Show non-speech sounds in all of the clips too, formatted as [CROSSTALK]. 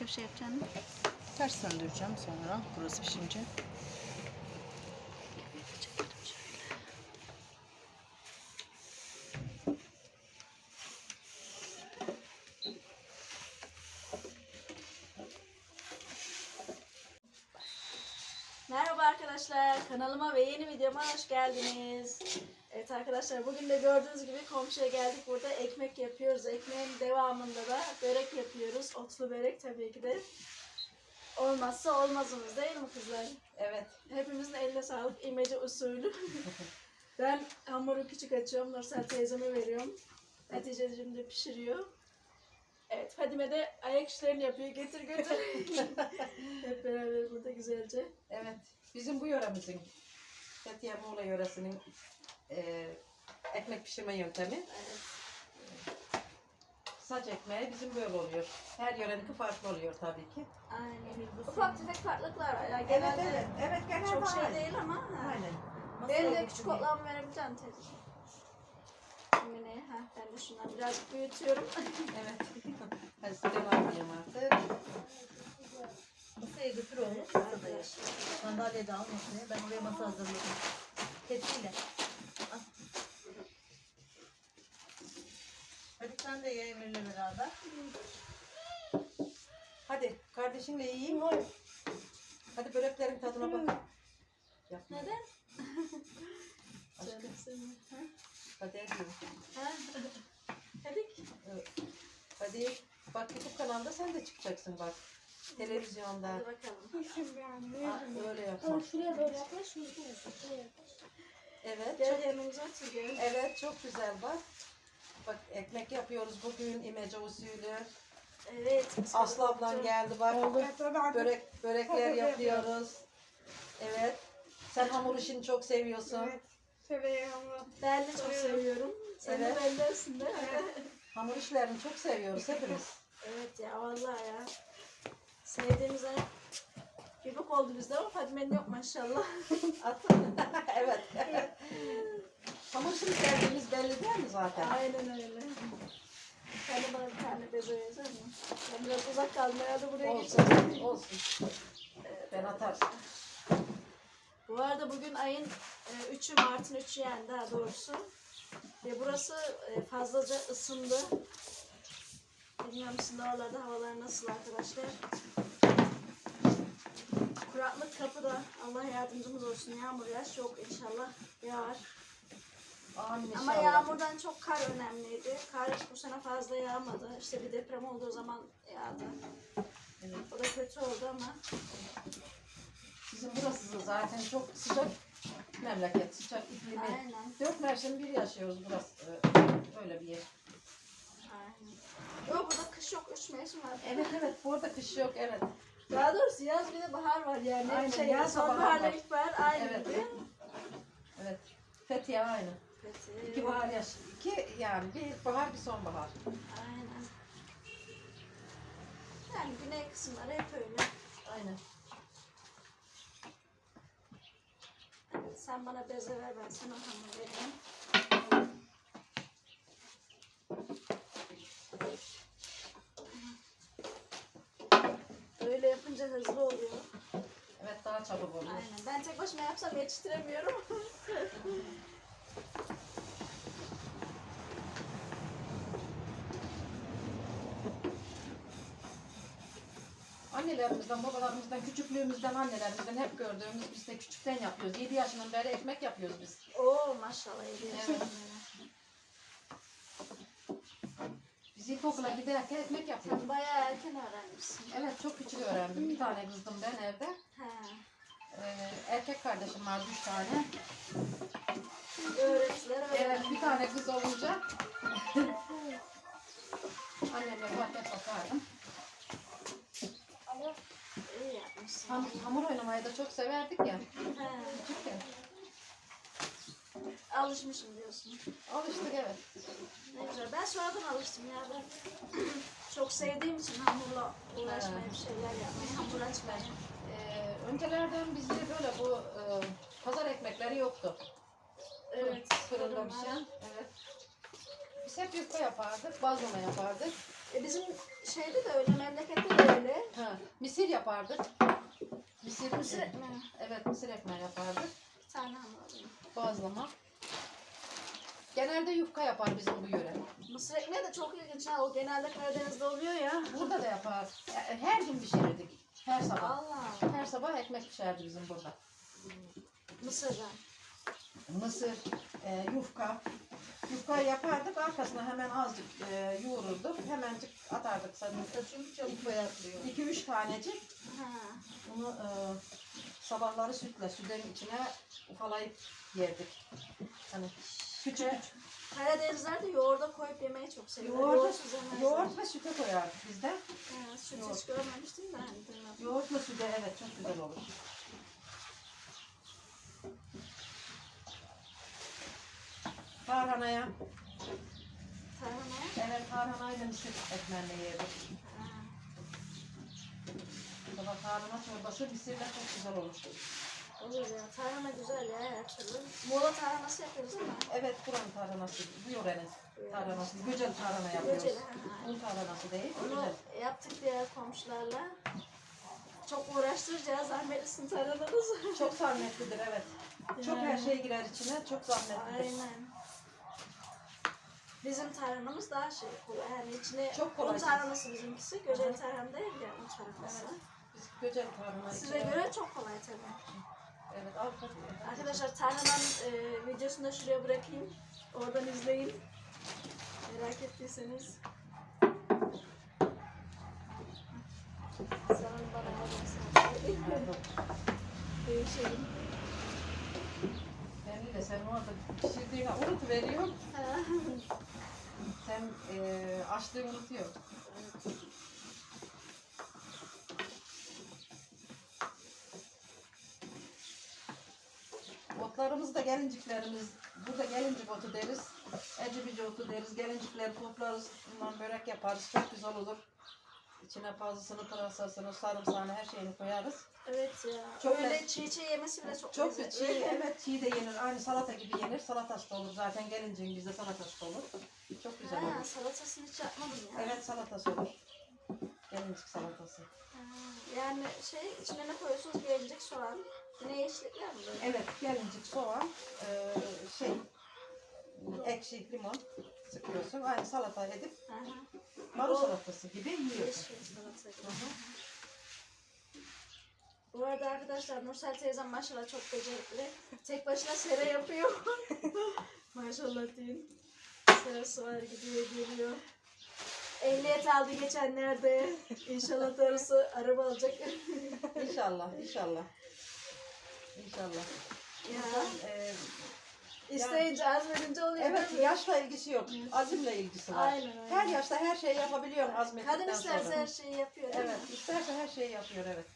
Başka bir şey yapacaksın mı? Ters söndüreceğim sonra burası pişince. Merhaba arkadaşlar, kanalıma ve yeni videoma hoş geldiniz. Evet arkadaşlar, bugün de gördüğünüz gibi komşuya geldik. Burada ekmek yapıyoruz. Ekmeğin devamında da börek yapıyoruz. Otlu börek tabii ki de. Olmazsa olmazımız değil mi kızlar? Evet. Hepimizin eline sağlık. imece usulü. [LAUGHS] ben hamuru küçük açıyorum. Nursel teyzeme veriyorum. Hatice'cim de pişiriyor. Evet Fadime de ayak işlerini yapıyor. Getir götür. [LAUGHS] Hep beraber burada güzelce. Evet. Bizim bu yöremizin Fethiye Muğla yöresinin e, ekmek pişirme yöntemi. Evet. Saç ekmeği bizim böyle oluyor. Her yöreninki farklı oluyor tabii ki. Aynen. Ufak tefek farklılıklar var. Yani Evet genelde evet. Evet genelde çok şey aynı. değil ama. Ha. Aynen. Ben Masaya de küçük otlarımı verebileceğim teyzeciğim. Şimdi ne? Ha, ben de şundan birazcık büyütüyorum. Evet. [LAUGHS] Hadi size devam edelim artık. Masaya götür oğlum. Masada yer. Sandalye de al masaya. Ben oraya masa hazırladım. Tepsiyle. Hadi sen de ye Emir'le beraber. Hadi kardeşinle yiyeyim. Hadi böreklerin tadına bak. Yapma. Neden? Aşkım. Ha? Hadi hadi. Ha? Hadi. Evet. Hadi bak YouTube kanalda sen de çıkacaksın bak. Televizyonda. Hadi bakalım. Aa, öyle yapma. Şuraya böyle yaklaş, şuraya yaklaş, şuraya yaklaş. Evet. Gel Çok, yanımıza otur gel. evet çok güzel bak. Bak ekmek yapıyoruz bugün imece usulü. Evet. Aslı ablan geldi bak. Börek börekler yapıyoruz. Evet. Sen hamur işini çok seviyorsun. Ben de çok seviyorum. Sen Evet. de bendensin değil mi? Hamur işlerini çok seviyoruz hepimiz. Evet ya vallahi ya. Sevdiğimizden bir bak oldu bizde ama Fadime'nin yok maşallah. At. [LAUGHS] evet. Hamur işini sevdiğimiz belli değil mi zaten? Aynen öyle. De bana bir tane versene mi? Ben biraz uzak kaldım herhalde buraya Olsun. geçeceğim. Olsun. Ben atarsın. Bu arada bugün ayın 3'ü Mart'ın 3'ü yani daha doğrusu. Ve burası e, fazlaca ısındı. Bilmiyorum sizin oralarda havalar nasıl arkadaşlar. Kuraklık kapıda. Allah yardımcımız olsun. Yağmur yağış yok inşallah yağar. Ama yağmurdan çok kar önemliydi. Kar bu sene fazla yağmadı. İşte bir deprem olduğu zaman yağdı. Evet. O da kötü oldu ama. Bizim burası zaten çok sıcak memleket, sıcak iklimi. Aynen. Dört mevsim bir yaşıyoruz burası. e, Öyle bir yer. Aynen. Yok burada kış yok. Üç mevsim var. Evet evet, burada kış yok evet. Daha doğrusu yaz bir de bahar var yani. Aynen, şey, yaz da bahar sonbaharla ilkbahar aynı Evet. gibi. Evet. Fethiye aynı. Peki. İki bahar yaş. İki yani bir bahar bir sonbahar. Aynen. Yani güney kısımları hep öyle. Aynen. Sen bana beze ver ben sana hamur vereyim. Öyle yapınca hızlı oluyor. Evet daha çabuk oluyor. Aynen. Ben tek başıma yapsam yetiştiremiyorum. [LAUGHS] Annelerimizden, babalarımızdan, küçüklüğümüzden, annelerimizden hep gördüğümüz biz de küçükten yapıyoruz. 7 yaşından beri ekmek yapıyoruz biz. Oo maşallah Evet. Biz ilkokula giderken ekmek yapıyorduk. Sen bayağı erken öğrenmişsin. Evet çok küçük öğrendim. Bir tane kızdım ben evde. He. Ee, erkek kardeşim var üç tane. Öğrettiler Evet bir tane kız olunca [LAUGHS] annemle muhabbet bakardım. İyi yapmışsın. Ham, hamur oynamayı da çok severdik ya küçükken. Alışmışım diyorsun. Alıştık evet. Ne güzel. Ben sonradan alıştım ya. Ben [CLEARS THROAT] çok sevdiğim için hamurla uğraşmayı, bir şeyler yapmayı, hamur açmayı. Ee, öncelerden bizde böyle bu e, pazar ekmekleri yoktu. Evet. Fırında pişen. Evet. Biz hep yufka yapardık, bazlama yapardık. E bizim şeyde de öyle, memlekette de öyle. Ha, misir yapardık. Misir, Mısır ekmeği. Evet, mısır ekmeği yapardık. Bir tane alalım. Bazlama. Genelde yufka yapar bizim bu yöre. Mısır ekmeği de çok ilginç ha. O genelde Karadeniz'de oluyor ya. Burada da yapar. E, Her gün pişirirdik. Her sabah. Allah. Her sabah ekmek pişerdi bizim burada. Mısır'dan. Mısır, e, yufka. Yufkayı yapardık, arkasına hemen azıcık e, yoğururduk. Hemencik atardık sanırım. Çünkü çabuk bayatlıyor. 2-3 tanecik. Ha. Bunu e, sabahları sütle, sütün içine ufalayıp yerdik. Hani küçük Karadenizler de yoğurda koyup yemeyi çok seviyor. Yoğurda- yoğurt ve süte koyardık bizde. Ha, süt hiç görmemiştim duymadım. Yoğurtla süte evet çok güzel olur. Tarhanaya, Tarhana. evet tarhanayla mısır ekmeğiyle yerdik. Ha. Sabah tarhana çorbası mısırla çok güzel olur. Olur ya. Tarhana güzel ya her türlü. Muğla tarhanası yapıyoruz mi? Evet buranın tarhanası, bu yörenin tarhanası. Göcel tarhana yapıyoruz. Göceli, ha. Un tarhanası değil, Onu güzel. yaptık diğer komşularla. Çok uğraştıracağız. Zahmetlisin tarhananız. Çok zahmetlidir evet. Çok her şey girer içine, çok zahmetlidir. Aynen. Bizim tarhanamız daha şey kolay. Yani içine Çok kolay. un tarhanası bizimkisi. Göceli tarhana değil ya un tarhanası. Biz göcel tarhana Size içine- göre çok kolay tabii. Evet al tabii. Arkadaşlar tarhananın e, videosunu da şuraya bırakayım. Oradan izleyin. Merak ettiyseniz. Sana bana alırsan. Değişelim. Belli de sen orada pişirdiğini unut veriyor. Ha. Sen eee açlığı unutuyor. Otlarımız da gelinciklerimiz. Burada gelincik otu deriz. Ecibici otu deriz. Gelincikleri toplarız. Bundan börek yaparız. Çok güzel olur. İçine fazlasını, pırasasını, sarımsağını her şeyini koyarız. Evet ya. Çok Öyle çiğ çiğ yemesi bile çok, Çok lezzetli. çiğ, evet çiğ de yenir. Aynı salata gibi yenir. Salatası da olur zaten. Gelinciğin bizde salatası da olur. Çok güzel Ha, olur. salatasını hiç yapmadım ya. Evet salatası olur. Gelincik salatası. Ha, yani şey içine ne koyuyorsunuz? Gelecek soğan. Yine yeşillikler mi böyle? Evet gelincik soğan, eee, şey, ekşi limon sıkıyorsun. Aynı salata edip Hı hı. marul salatası gibi yiyorsun. Yeşil salata gibi. Bu arada arkadaşlar Nursel teyzem maşallah çok becerikli. Tek başına sere yapıyor. [LAUGHS] maşallah deyin. Serası var gidiyor geliyor. Ehliyet aldı geçenlerde. İnşallah darısı araba alacak. [LAUGHS] İnşallah, inşallah. İnşallah. ya. Eee, İsteyince azmedince oluyor evet değil mi? yaşla ilgisi yok. Azimle ilgisi var. Aynen öyle. Her yaşta her şeyi yapabiliyorsun azmettikten Kadın isterse sonra. her şeyi yapıyor Evet, isterse her şeyi yapıyor evet.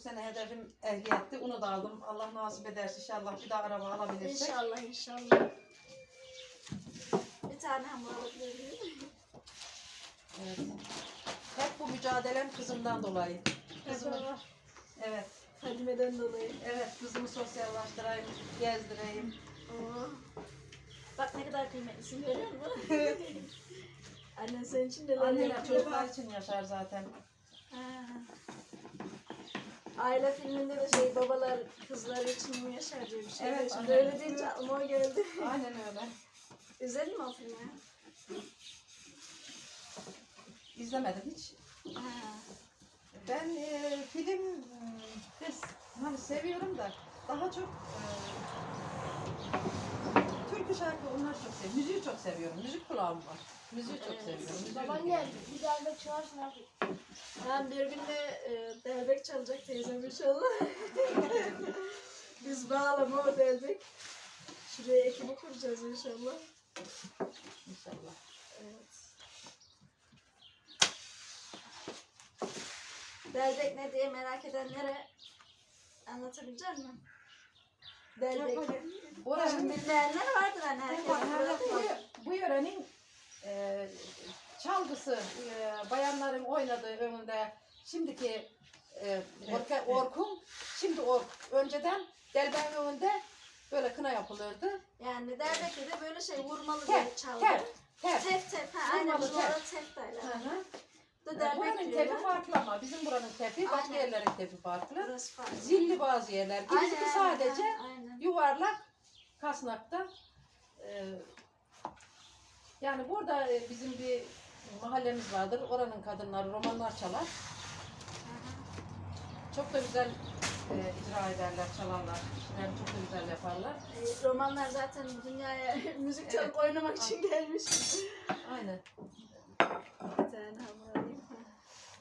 Bu sene hedefim ehliyetti. Onu da aldım. Allah nasip ederse inşallah bir daha araba alabilirsek. İnşallah inşallah. Bir tane hamur alabilir miyim? Evet. Hep bu mücadelem kızımdan dolayı. Kızımı, evet, Fadime'den dolayı. evet kızımı sosyallaştırayım, gezdireyim. Oo. Bak ne kadar kıymetlisin görüyor musun? [LAUGHS] Annen senin için neler Anneler yapıyor. çocuklar için yaşar zaten. Aile filminde de şey babalar kızları için mi yaşar diye bir şey. Evet, Şimdi aynen. öyle deyince aklıma o geldi. [LAUGHS] Aynen öyle. İzledin mi o filmi? İzlemedim hiç. Ha. Ben e, film hmm, kız hani seviyorum da daha çok e, türkü şarkı onlar çok seviyorum. Müziği çok seviyorum. Müzik kulağım var. Müziği çok Evet. seviyorum. Müziği Baban dinliyorum. geldi. Bir daha da çağırsın artık. Ben bir gün de e, delbek çalacak teyzem inşallah. [LAUGHS] Biz bağlama o delbek. Şuraya ekibi kuracağız inşallah. İnşallah. Evet. Delbek ne diye merak edenlere anlatabilecek misin? Delbek. Oranın bilmeyenler vardır hani herkes. bu, bu yörenin e, çalgısı, e, bayanların oynadığı önünde şimdiki e, orke, orkun, şimdi ork. Önceden delbenin önünde Böyle kına yapılırdı. Yani Derbek'te de böyle şey vurmalı Tep, bir çalgı. tep, tep. Tep tep. Ha, aynen bizim orada tep derler. Hı hı. Da Buranın tepi farklı ama bizim buranın tepi başka Aynen. yerlerin tepi farklı. Burası farklı. Zilli bazı yerler. Bizimki sadece aynen. yuvarlak kasnakta. Ee, yani burada e, bizim bir mahallemiz vardır. Oranın kadınları romanlar çalar. Çok da güzel e, icra ederler, çalarlar. Yani çok da güzel yaparlar. Ee, Romanlar zaten dünyaya [LAUGHS] müzik çalıp oynamak için gelmiş. Aynen. Bir tane hamur alayım.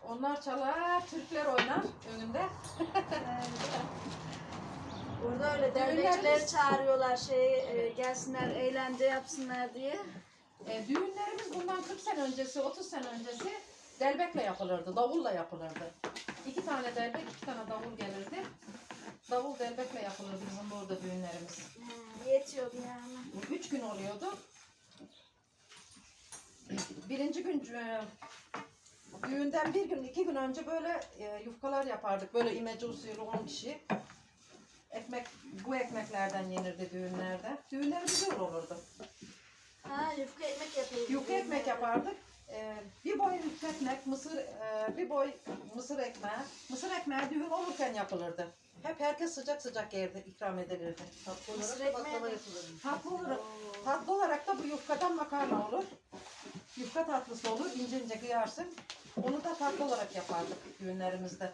Onlar çalar, Türkler oynar önünde. Burada [LAUGHS] öyle dernekçileri çağırıyorlar şey e, gelsinler eğlence yapsınlar diye. E, düğünlerimiz bundan 40 sene öncesi, 30 sene öncesi delbekle yapılırdı, davulla yapılırdı. İki tane delbek, iki tane davul gelirdi. Davul delbekle yapılırdı bizim burada düğünlerimiz. Yetiyordu yani. Üç gün oluyordu. Birinci gün e, düğünden bir gün, iki gün önce böyle e, yufkalar yapardık. Böyle imece usulü 10 kişi. Ekmek, bu ekmeklerden yenirdi düğünlerde. Düğünler güzel olurdu. Ha yufka ekmek yapıyorduk. Yufka ekmek yapardık. Ee, bir boy yufka ekmek, mısır, e, bir boy mısır ekmeği. Mısır ekmeği düğün olurken yapılırdı. Hep herkes sıcak sıcak yerdi, ikram edilirdi. Tatlı Mısır olarak da ekmeği baklava. Tatlı olarak, tatlı olarak da bu yufkadan makarna olur. Yufka tatlısı olur, ince ince kıyarsın. Onu da tatlı olarak yapardık düğünlerimizde.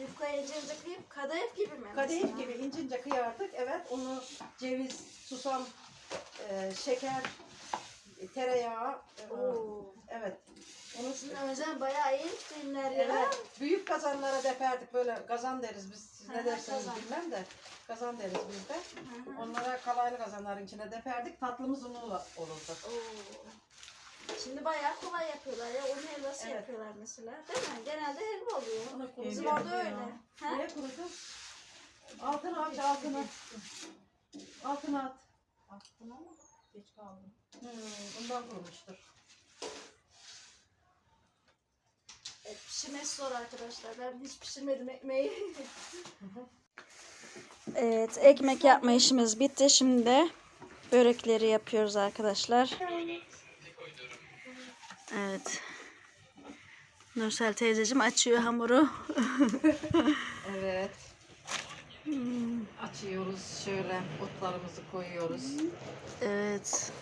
Yufka ince ince kıyıp kadayıf gibi mi? Kadayıf mesela? gibi ince ince kıyardık. Evet, onu ceviz, susam, e, şeker, e, tereyağı, e, Oo. evet. Onu Sizin özel bayağı iyi düğünler ya. Evet, büyük kazanlara deperdik böyle kazan deriz biz. Siz ne dersiniz kazan. bilmem de kazan deriz biz de. Hı hı. Onlara kalaylı kazanların içine deperdik. Tatlımız unuyla olurdu. Oo. Şimdi bayağı kolay yapıyorlar ya. Un helvası Evet. yapıyorlar mesela. Değil mi? Genelde helva oluyor. Bizim orada ya. öyle. Ha? Neye kurudu? Altına aç, altına. Altına at. Attım ama geç kaldım. Hmm, bundan kurumuştur. E, pişirmesi zor arkadaşlar. Ben hiç pişirmedim ekmeği. [LAUGHS] evet, ekmek yapma işimiz bitti. Şimdi de börekleri yapıyoruz arkadaşlar. Evet. Nursel teyzeciğim açıyor hamuru. [LAUGHS] Evet. Açıyoruz şöyle otlarımızı koyuyoruz. evet.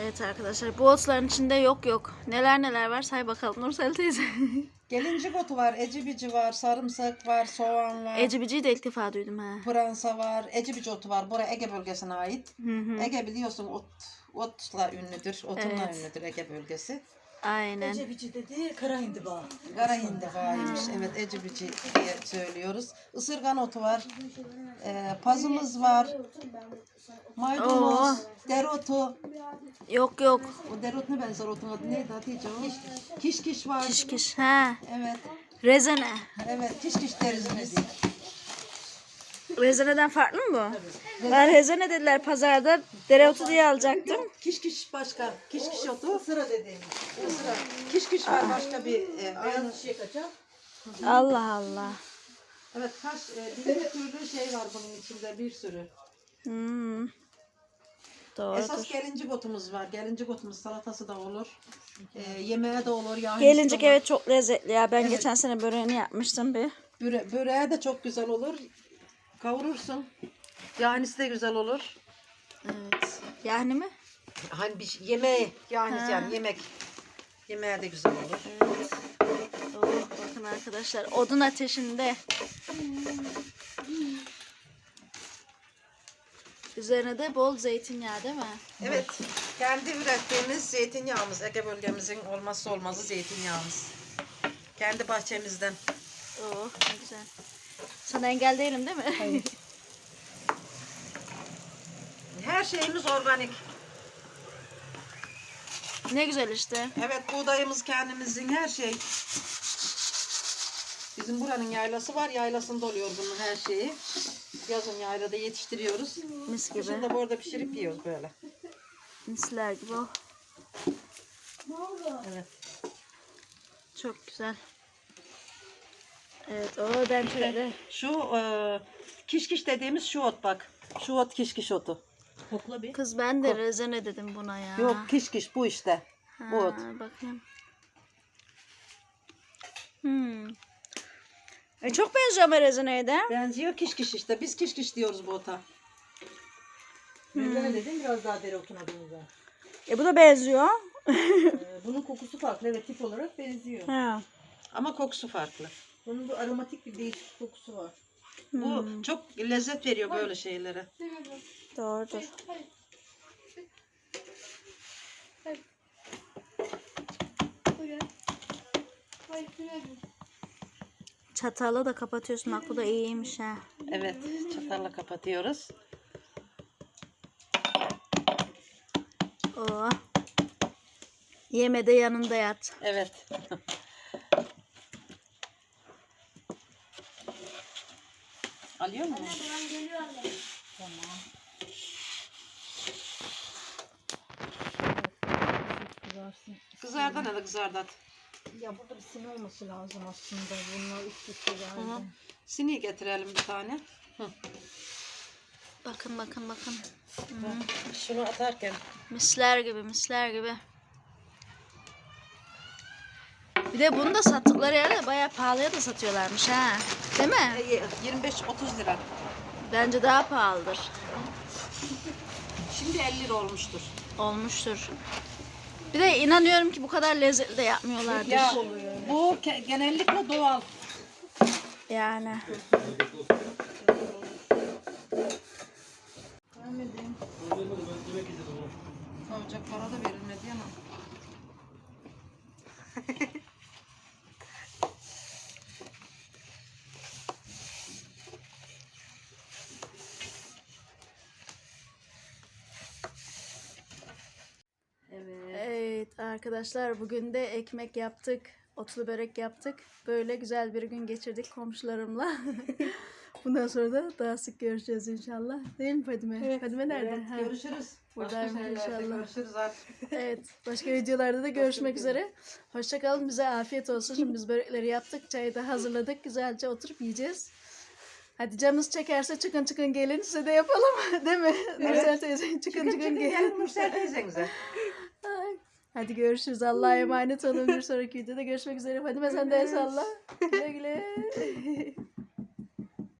Evet arkadaşlar bu otların içinde yok yok. Neler neler var say bakalım Nursel teyze. [LAUGHS] Gelincik otu var, ecibici var, sarımsak var, soğan var. Ecibiciyi de ilk defa duydum ha. Pıransa var, ecibici otu var. Bura Ege bölgesine ait. Hı hı. Ege biliyorsun ot otla ünlüdür. Otunla Evet. ünlüdür Ege bölgesi. Aynen. Ece bici dedi, kara hindiba. Kara hindibaymış. Evet ecibici diye söylüyoruz. Isırgan otu var. Ee, pazımız var. Maydanoz, dereotu. Yok yok. O dereot ne benzer otun adı neydi Hatice o? Kiş kiş var. Kiş kiş. Ha. Evet. Rezene. Evet kiş kiş deriz biz. Rezeneden farklı mı bu? Ben rezene dediler pazarda. Dereotu diye alacaktım. Kiş kiş başka. Kiş kiş otu. Sıra dediğimiz. Isıra. Kiş kiş var başka bir e. Beyaz çiçek açar. Allah Allah. Evet kaç e, bir türlü şey var bunun içinde bir sürü. Hmm. Esas Doğrudur. gelincik otumuz var. Gelincik otumuz salatası da olur. E, yemeğe de olur. Gelincik evet çok lezzetli ya. Ben Evet. geçen sene böreğini yapmıştım bir. Böre, böreğe de çok güzel olur. Kavurursun. Yahnisi de güzel olur. Evet. Yani mi? Hani bir şey- yemeği, Ha. yani yemek. Yemeğe de güzel olur. Evet. Oh, bakın arkadaşlar odun ateşinde. Üzerine de bol zeytinyağı değil mi? Evet, kendi ürettiğimiz zeytinyağımız, Ege bölgemizin olmazsa olmazı zeytinyağımız. Kendi bahçemizden. Oh ne güzel. Sana engel değilim değil mi? Hayır. [LAUGHS] Her şeyimiz organik. ne güzel işte. Evet, buğdayımız kendimizin her şey. Bizim buranın yaylası var, yaylasında oluyor bunun her şeyi. Yazın yaylada yetiştiriyoruz. Mis gibi. Kışın da burada pişirip yiyoruz böyle. Misler gibi oldu? Evet. Çok güzel. Evet o ben şöyle. Şu e, kişkiş dediğimiz şu ot bak. Şu ot kişkiş otu. Kokla bir. Kız ben de rezene dedim buna ya. Yok kişkiş bu işte. bu ot. Ha, Bakayım. Hmm. E, çok benziyor ama rezeneye de. Benziyor kişkiş işte. Biz kişkiş diyoruz bu ota. Ben de dedim biraz daha dereotuna benzer. E bu da benziyor. Ee, bunun kokusu farklı evet tip olarak benziyor. Ha. Ama kokusu farklı. Bunun bir aromatik bir değişik kokusu var. Bu çok lezzet veriyor böyle şeylere. Doğrudur. Çatalla da kapatıyorsun. Bak bu da iyiymiş ha. Evet, çatalla kapatıyoruz. Oo. Yeme de yanında yat. Evet. Alıyor mu? Ben geliyor anne. Kızarsın. Kızardan ya da kızardat. Ya burada bir sinir olması lazım aslında. Bunlar üst üste geldi. Hı. Sini getirelim bir tane. Bakın bakın bakın. Şunu atarken. Misler gibi misler gibi. Bir de bunu da sattıkları yerde bayağı pahalıya da satıyorlarmış ha. Değil mi? e, 25-30 lira. Bence daha pahalıdır. Şimdi 50 lira olmuştur. Olmuştur. Bir de inanıyorum ki bu kadar lezzetli de yapmıyorlardır. Ya bu genellikle doğal. Yani. Alacak para da verilmedi ama. [LAUGHS] evet. Evet arkadaşlar bugün de ekmek yaptık. Otlu börek yaptık. Böyle güzel bir gün geçirdik komşularımla. [LAUGHS] Bundan sonra da daha sık görüşeceğiz inşallah. Değil mi Fadime? Fadime nerede? Evet, Ha. görüşürüz. Buradaymış Başka inşallah. Görüşürüz artık. [LAUGHS] Evet. Başka videolarda da görüşmek üzere. Hoşçakalın. Bize afiyet olsun. Şimdi biz börekleri yaptık. Çayı da hazırladık. Güzelce oturup yiyeceğiz. Hadi canınız çekerse çıkın çıkın gelin size de yapalım. [LAUGHS] Değil mi? Nursel teyze çıkın çıkın, Çıkın çıkın gelin. gelin Nursel teyzenize. Hadi görüşürüz. Allah'a emanet olun. Bir sonraki videoda görüşmek üzere. Hadi sen de salla. Güle güle. [LAUGHS]